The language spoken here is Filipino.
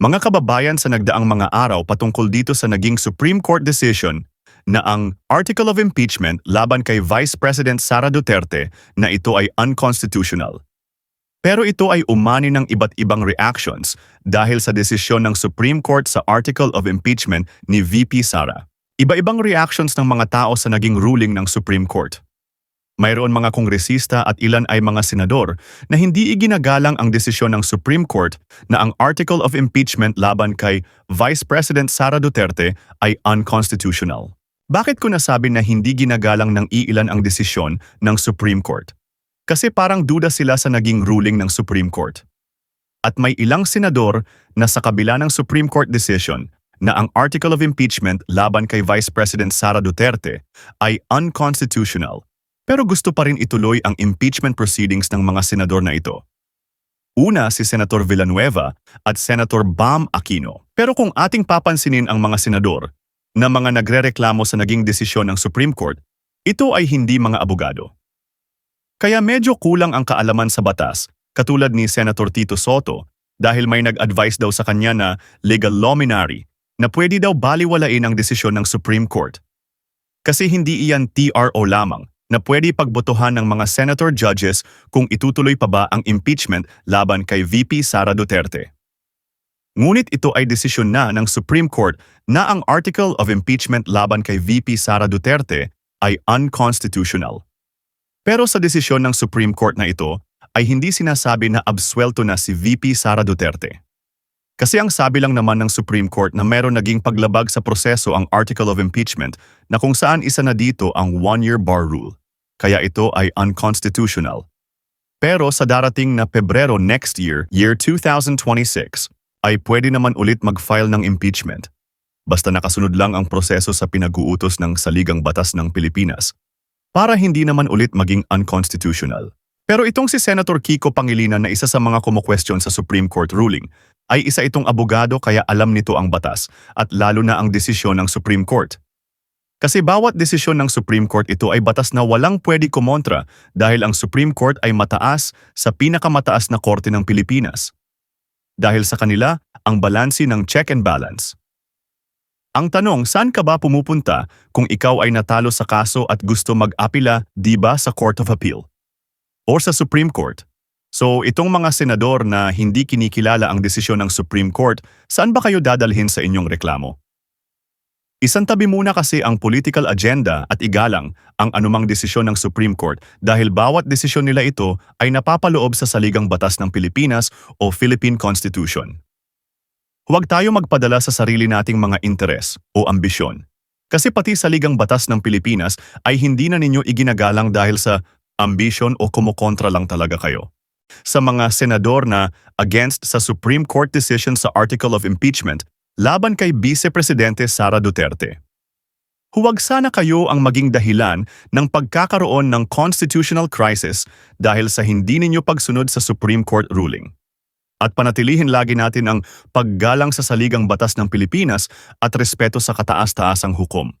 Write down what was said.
Mga kababayan sa nagdaang mga araw patungkol dito sa naging Supreme Court decision na ang Article of Impeachment laban kay Vice President Sara Duterte na ito ay unconstitutional. Pero ito ay umani ng iba't ibang reactions dahil sa desisyon ng Supreme Court sa Article of Impeachment ni VP Sara. Iba-ibang reactions ng mga tao sa naging ruling ng Supreme Court. Mayroon mga kongresista at ilan ay mga senador na hindi iginagalang ang desisyon ng Supreme Court na ang Article of Impeachment laban kay Vice President Sara Duterte ay unconstitutional. Bakit ko nasabi na hindi ginagalang ng iilan ang desisyon ng Supreme Court? Kasi parang duda sila sa naging ruling ng Supreme Court. At may ilang senador na sa kabila ng Supreme Court decision na ang Article of Impeachment laban kay Vice President Sara Duterte ay unconstitutional pero gusto pa rin ituloy ang impeachment proceedings ng mga senador na ito. Una si Senator Villanueva at Senator Bam Aquino. Pero kung ating papansinin ang mga senador na mga nagrereklamo sa naging desisyon ng Supreme Court, ito ay hindi mga abogado. Kaya medyo kulang ang kaalaman sa batas, katulad ni Senator Tito Soto, dahil may nag-advise daw sa kanya na legal luminary na pwede daw baliwalain ang desisyon ng Supreme Court. Kasi hindi iyan TRO lamang na pwede pagbotohan ng mga senator judges kung itutuloy pa ba ang impeachment laban kay VP Sara Duterte. Ngunit ito ay desisyon na ng Supreme Court na ang Article of Impeachment laban kay VP Sara Duterte ay unconstitutional. Pero sa desisyon ng Supreme Court na ito ay hindi sinasabi na absuelto na si VP Sara Duterte. Kasi ang sabi lang naman ng Supreme Court na meron naging paglabag sa proseso ang Article of Impeachment na kung saan isa na dito ang one-year bar rule. Kaya ito ay unconstitutional. Pero sa darating na Pebrero next year, year 2026, ay pwede naman ulit mag-file ng impeachment. Basta nakasunod lang ang proseso sa pinag-uutos ng Saligang Batas ng Pilipinas para hindi naman ulit maging unconstitutional. Pero itong si Senator Kiko Pangilinan na isa sa mga kumukwestiyon sa Supreme Court ruling ay isa itong abogado kaya alam nito ang batas at lalo na ang desisyon ng Supreme Court. Kasi bawat desisyon ng Supreme Court ito ay batas na walang pwede kumontra dahil ang Supreme Court ay mataas sa pinakamataas na korte ng Pilipinas. Dahil sa kanila, ang balansi ng check and balance. Ang tanong, saan ka ba pumupunta kung ikaw ay natalo sa kaso at gusto mag-apila, di ba, sa Court of Appeal? Or sa Supreme Court? So, itong mga senador na hindi kinikilala ang desisyon ng Supreme Court, saan ba kayo dadalhin sa inyong reklamo? Isantabi muna kasi ang political agenda at igalang ang anumang desisyon ng Supreme Court dahil bawat desisyon nila ito ay napapaloob sa saligang batas ng Pilipinas o Philippine Constitution. Huwag tayo magpadala sa sarili nating mga interes o ambisyon. Kasi pati saligang batas ng Pilipinas ay hindi na ninyo iginagalang dahil sa ambisyon o kumukontra lang talaga kayo. Sa mga senador na against sa Supreme Court decision sa Article of Impeachment laban kay Vice Presidente Sara Duterte. Huwag sana kayo ang maging dahilan ng pagkakaroon ng constitutional crisis dahil sa hindi ninyo pagsunod sa Supreme Court ruling. At panatilihin lagi natin ang paggalang sa saligang batas ng Pilipinas at respeto sa kataas-taasang hukom.